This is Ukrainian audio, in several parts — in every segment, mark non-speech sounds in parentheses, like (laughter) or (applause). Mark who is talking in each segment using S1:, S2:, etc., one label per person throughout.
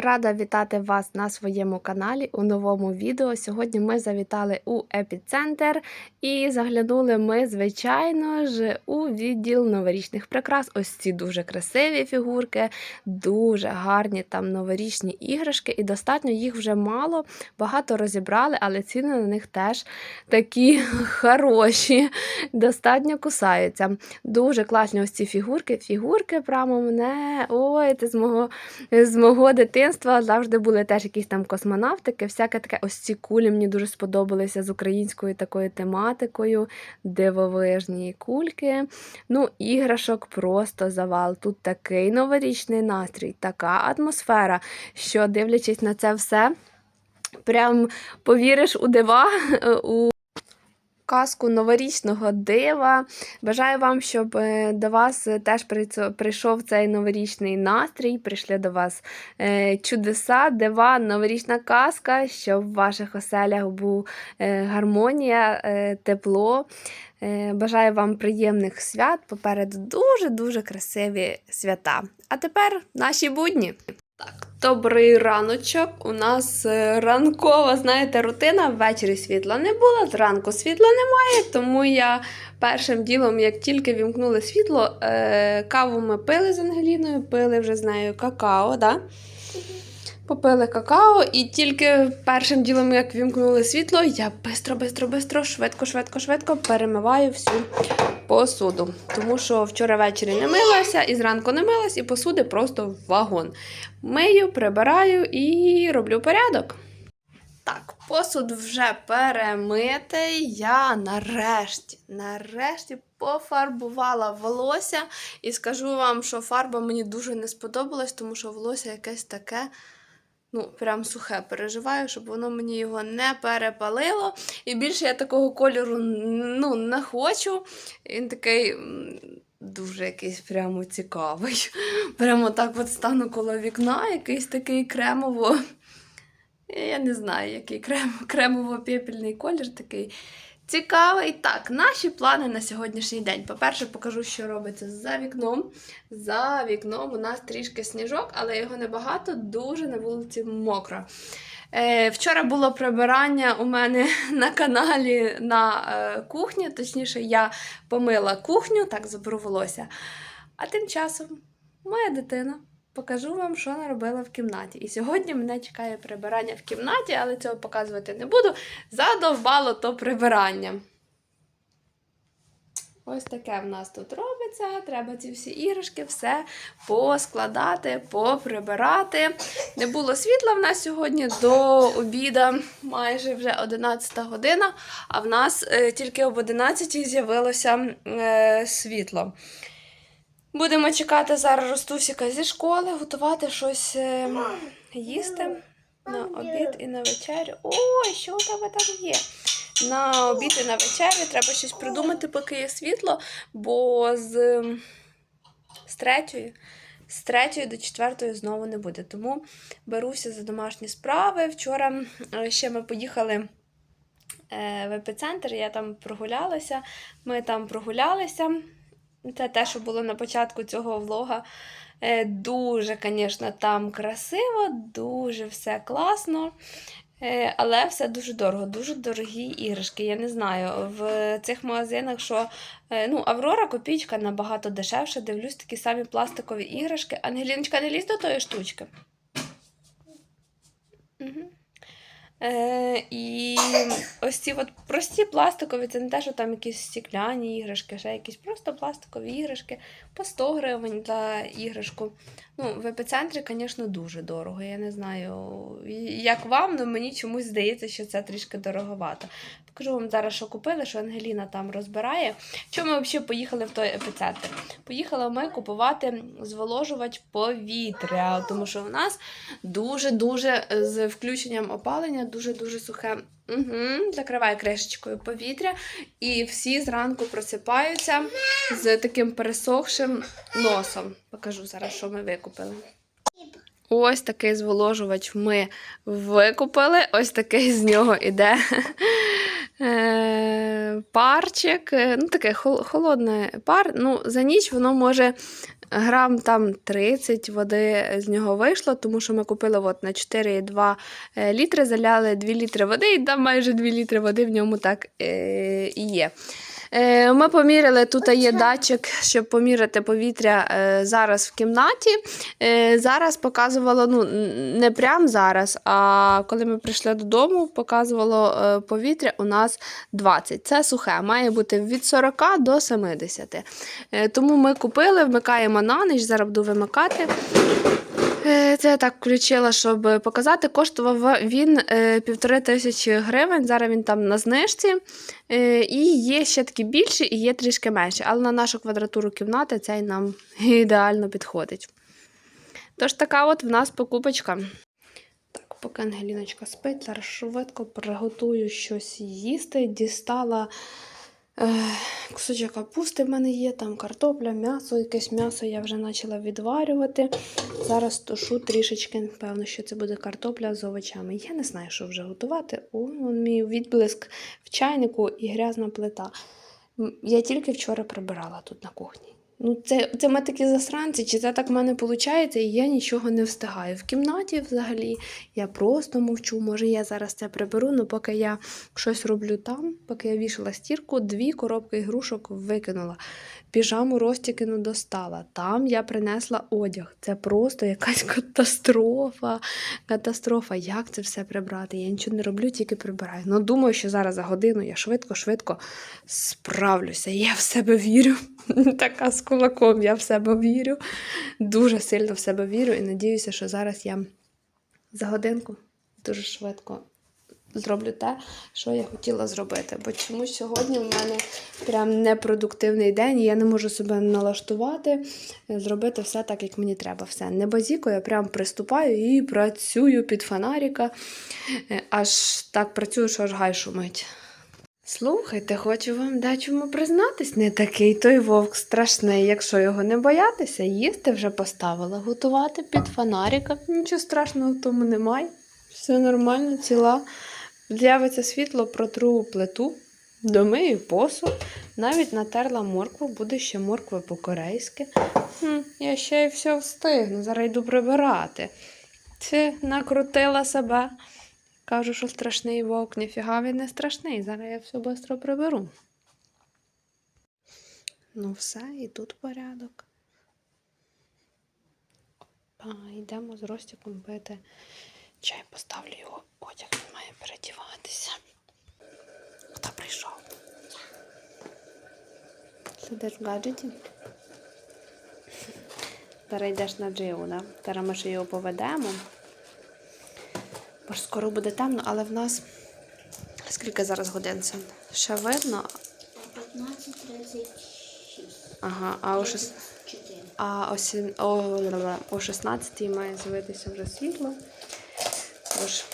S1: Рада вітати вас на своєму каналі у новому відео. Сьогодні ми завітали у епіцентр і заглянули ми, звичайно ж, у відділ новорічних прикрас. Ось ці дуже красиві фігурки, дуже гарні там новорічні іграшки, і достатньо їх вже мало. Багато розібрали, але ціни на них теж такі (laughs) хороші, достатньо кусаються. Дуже класні ось ці фігурки. Фігурки прямо мене. Ой, це з мого, з мого дитинства завжди були теж якісь там космонавтики, всяке таке. Ось ці кулі мені дуже сподобалися з українською такою тематикою, дивовижні кульки. Ну, іграшок просто завал. Тут такий новорічний настрій, така атмосфера, що дивлячись на це все, прям повіриш у дива. (laughs) у казку новорічного дива. Бажаю вам, щоб е, до вас е, теж прийшов цей новорічний настрій, прийшли до вас е, чудеса, дива, новорічна казка, щоб в ваших оселях був гармонія, тепло. Бажаю вам приємних свят. Попереду дуже-дуже красиві свята. А тепер наші будні. Добрий раночок. У нас е, ранкова, знаєте, рутина. Ввечері світла не було, зранку світла немає, тому я першим ділом, як тільки вімкнули світло, е, каву ми пили з Ангеліною, пили вже з нею какао, да? Попили какао, і тільки першим ділом, як вімкнули світло, я бистро, бистро, бистро, швидко, швидко, швидко перемиваю всю посуду. Тому що вчора ввечері не милася, і зранку не милась, і посуди просто в вагон. Мию, прибираю і роблю порядок. Так, посуд вже перемитий. Я нарешті, нарешті пофарбувала волосся. І скажу вам, що фарба мені дуже не сподобалась, тому що волосся якесь таке. Ну, прям сухе переживаю, щоб воно мені його не перепалило. І більше я такого кольору ну, не хочу. Він такий дуже якийсь прямо цікавий. (laughs) Прямо так от стану коло вікна, якийсь такий кремово. Я не знаю, який крем, кремово-пепельний колір такий. Цікавий. Так, наші плани на сьогоднішній день. По-перше, покажу, що робиться за вікном. За вікном у нас трішки сніжок, але його небагато, дуже на вулиці мокро. Е, вчора було прибирання у мене (laughs) на каналі на е, кухні, точніше, я помила кухню, так волосся. А тим часом моя дитина покажу вам, що наробила в кімнаті. І сьогодні мене чекає прибирання в кімнаті, але цього показувати не буду. Задовбало то прибирання. Ось таке в нас тут робиться. Треба ці всі іграшки, все поскладати, поприбирати. Не було світла в нас сьогодні до обіда, майже вже 11 година, а в нас е, тільки об 11 з'явилося е, світло. Будемо чекати зараз Ростусіка зі школи, готувати щось е, їсти на обід і на вечерю. Ой, що у тебе там є? На обід і на вечерю треба щось придумати, поки є світло, бо з, з третьої. З третьої до четвертої знову не буде. Тому беруся за домашні справи. Вчора ще ми поїхали е, в епіцентр, я там прогулялася. Ми там прогулялися. Це те, що було на початку цього влога. Е, Дуже, звісно, там красиво, дуже все класно. Е, Але все дуже дорого, дуже дорогі іграшки. Я не знаю. В цих магазинах, що е, ну, Аврора копійка набагато дешевше. Дивлюсь такі самі пластикові іграшки. Ангеліночка, не лізь до тої штучки. Угу. Е, і ось ці от прості пластикові, це не те, що там якісь стікляні іграшки, ще якісь просто пластикові іграшки по 100 гривень за іграшку. Ну, в епіцентрі, звісно, дуже дорого. Я не знаю, як вам, але мені чомусь здається, що це трішки дороговато. Покажу вам зараз, що купили, що Ангеліна там розбирає. Чому ми взагалі поїхали в той епіцентр? Поїхали ми купувати зволожувач повітря, тому що у нас дуже-дуже з включенням опалення дуже-дуже сухе. Угу, Закриваю кришечкою повітря, і всі зранку просипаються з таким пересохшим носом. Покажу зараз, що ми викупили. Ось такий зволожувач ми викупили. Ось такий з нього іде е, парчик. Е, Ну, таке холодне пар. Ну, за ніч воно може грам там 30 води з нього вийшло, тому що ми купили от на 4,2 е, літри, заляли 2 літри води, і там майже 2 літри води в ньому так е, і є. Е, Ми поміряли, тут є датчик, щоб поміряти повітря е, зараз в кімнаті. Е, Зараз показувало, ну не прям зараз, а коли ми прийшли додому, показувало повітря у нас 20. Це сухе, має бути від 40 до 70. Е, Тому ми купили, вмикаємо на ніч, зараз буду вимикати. Е, Це я так включила, щоб показати. Коштував він е, півтори тисячі гривень. Зараз він там на знижці. Е, І є ще такі більші, і є трішки менші. Але на нашу квадратуру кімнати цей нам (laughs) ідеально підходить. Тож така от в нас покупочка. Так, поки Ангеліночка спить, зараз швидко приготую щось їсти. Дістала кусочок капусти в мене є, там картопля, м'ясо, якесь м'ясо я вже почала відварювати. Зараз тушу трішечки, певно, що це буде картопля з овочами. Я не знаю, що вже готувати. О, мій відблиск в чайнику і грязна плита. Я тільки вчора прибирала тут на кухні. Ну, це, це ми такі засранці, чи це так в мене виходить, і я нічого не встигаю. В кімнаті взагалі я просто мовчу. Може, я зараз це приберу, але поки я щось роблю там, поки я вішала стірку, дві коробки ігрушок викинула. Піжаму розтікину достала. Там я принесла одяг. Це просто якась катастрофа. Катастрофа. Як це все прибрати? Я нічого не роблю, тільки прибираю. Ну, думаю, що зараз за годину я швидко-швидко справлюся. Я в себе вірю. (laughs) Така кулаком, я в себе вірю. Дуже сильно в себе вірю і надіюся, що зараз я за годинку дуже швидко зроблю те, що я хотіла зробити. Бо чомусь сьогодні в мене прям непродуктивний день, і я не можу себе налаштувати, е, зробити все так, як мені треба. Все. Не базікою, я прям приступаю і працюю під фонарика. Е, Аж так працюю, що аж гай шумить. Слухайте, хочу вам дечому признатись, не такий той вовк страшний. Якщо його не боятися, їсти вже поставила, готувати під фонарика. Нічого страшного в тому немає. Все нормально, ціла. З'явиться світло, протру плиту, домию посуд, навіть натерла моркву, буде ще морква по-корейськи. Я ще й все встигну, зараз йду прибирати. Це накрутила себе. Кажу, що страшний вовк, ніфіга він не страшний. Зараз я все швидко приберу. Ну, все, і тут порядок. А, йдемо з Ростіком пити чай, поставлю його одяг, він має передіватися. Хто прийшов? Сидиш в гаджеті? Зараз йдеш на дживу, да? Зараз ми ще його поведемо. Бо ж скоро буде темно, але в нас скільки зараз годин це? Ще видно.
S2: 15.36.
S1: Ага, а о, шес...
S2: 4.
S1: а о, сім... о, о 16 має з'явитися вже світло. Тож,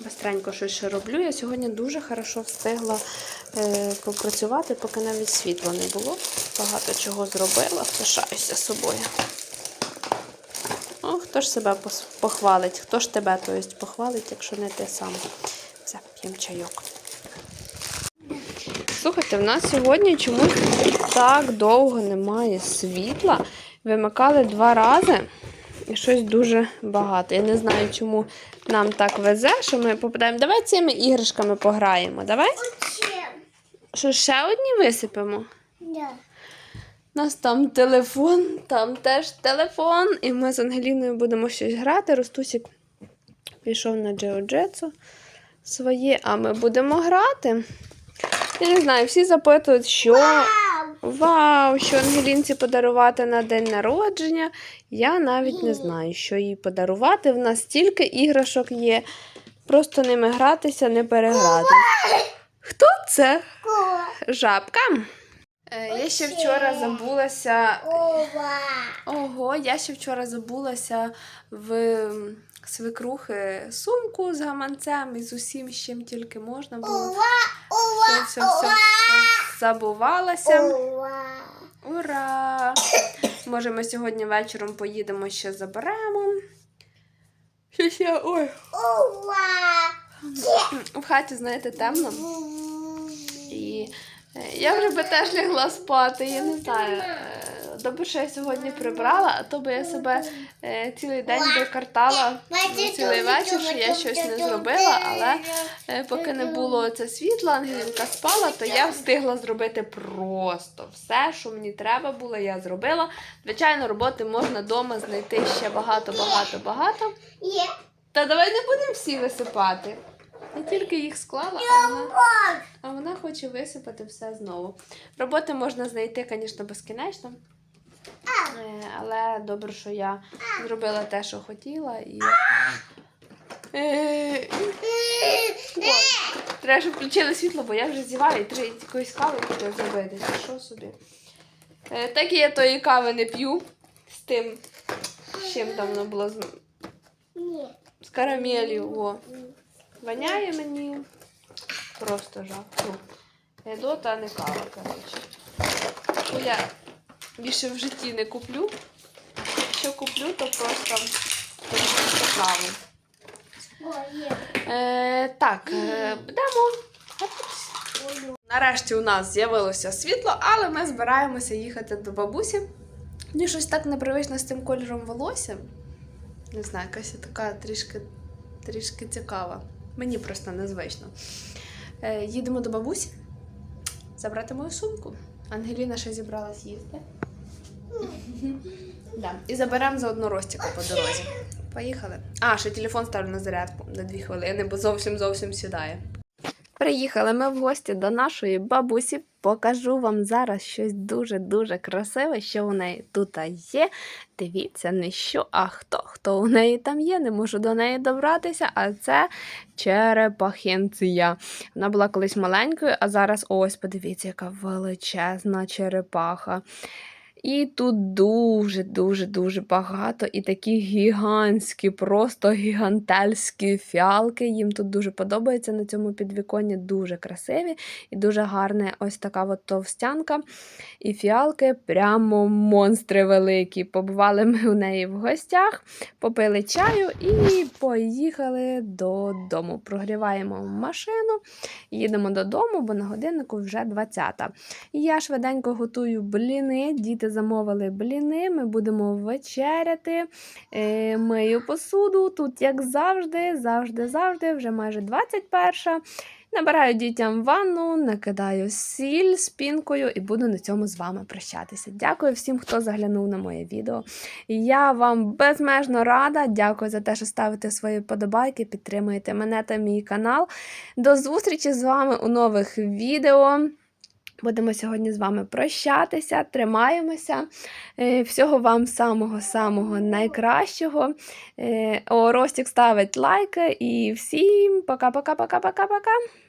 S1: бистренько щось ще роблю. Я сьогодні дуже хорошо встигла е, попрацювати, поки навіть світла не було. Багато чого зробила, пишаюся собою. Хто ж себе похвалить? Хто ж тебе, то есть, похвалить, якщо не ти сам. Все, п'ємо чайок. Слухайте, в нас сьогодні чомусь так довго немає світла. Вимикали два рази і щось дуже багато. Я не знаю, чому нам так везе, що ми попадаємо. Давай цими іграшками пограємо. Давай? Що ще одні висипемо?
S2: Да.
S1: У нас там телефон, там теж телефон, і ми з Ангеліною будемо щось грати. Ростусік пішов на джиу-джитсу своє, а ми будемо грати. Я не знаю, всі запитують, що вау, що Ангелінці подарувати на день народження. Я навіть не знаю, що їй подарувати. В нас стільки іграшок є. Просто ними гратися, не переграти. Хто це? Жабка. Е, Я ще вчора забулася. Ого, я ще вчора забулася в свекрухи сумку з гаманцем і з усім, з чим тільки можна було.
S2: Ова.
S1: Все, все, все, все забувалася.
S2: Ова.
S1: Ура! Може, ми сьогодні вечором поїдемо ще заберемо. Що ще? Ой.
S2: Ова.
S1: В хаті, знаєте, темно. І я вже би теж лягла спати. Я не знаю. е, добре, що я сьогодні прибрала, а то би я себе е, цілий день би картала ну, цілий вечір, що я щось не зробила, але е, поки не було це світла, Ангелінка спала, то я встигла зробити просто все, що мені треба було, я зробила. Звичайно, роботи можна вдома знайти ще багато, багато, багато. Та давай не будемо всі висипати. Я тільки їх склала, а вона, а вона хоче висипати все знову. Роботи можна знайти, звісно, безкінечно. Е, Але добре, що я зробила те, що хотіла. І... Е, Треба, щоб включили світло, бо я вже зіваю і треба якоїсь кави хотів зробити. Що собі? Е, Так і я тої кави не п'ю з тим, з чим там воно було з карамелью. О. Воняє мені просто жах. Ну, Едота, а не кава, коротше. Я більше в житті не куплю. Якщо куплю, то просто, то просто каву. Е, так, е, будемо. Нарешті у нас з'явилося світло, але ми збираємося їхати до бабусі. Мені щось так непривично з цим кольором волосся. Не знаю, якась така трішки, трішки цікава. Мені просто незвично. Е, їдемо до бабусі забрати мою сумку. Ангеліна ще зібралась їсти. (laughs) Да. І заберемо заодно Ростіка по дорозі. Поїхали. А, ще телефон ставлю на зарядку на дві хвилини, бо зовсім зовсім сідає. Приїхали ми в гості до нашої бабусі. Покажу вам зараз щось дуже-дуже красиве, що у неї тут є. Дивіться, не що, а хто. Хто у неї там є, не можу до неї добратися, а це черепахінція. Вона була колись маленькою, а зараз ось, подивіться, яка величезна черепаха. І тут дуже-дуже дуже багато і такі гігантські, просто гігантельські фіалки. Їм тут дуже подобається на цьому підвіконні, дуже красиві і дуже гарна ось така от товстянка. І фіалки прямо монстри великі. Побували ми у неї в гостях, попили чаю і поїхали додому. Прогріваємо машину, їдемо додому, бо на годиннику вже 20-та. Я швиденько готую бліни. Діти замовили бліни. Ми будемо вечеряти. Е, мию посуду. Тут, як завжди, завжди, завжди, вже майже 21. Набираю дітям ванну, накидаю сіль з пінкою і буду на цьому з вами прощатися. Дякую всім, хто заглянув на моє відео. Я вам безмежно рада. Дякую за те, що ставите свої подобайки, підтримуєте мене та мій канал. До зустрічі з вами у нових відео. Будемо сьогодні з вами прощатися, тримаємося. Е, Всього вам самого-самого найкращого. Е, О, Ростік ставить лайки і всім пока-пока-пока-пока-пока.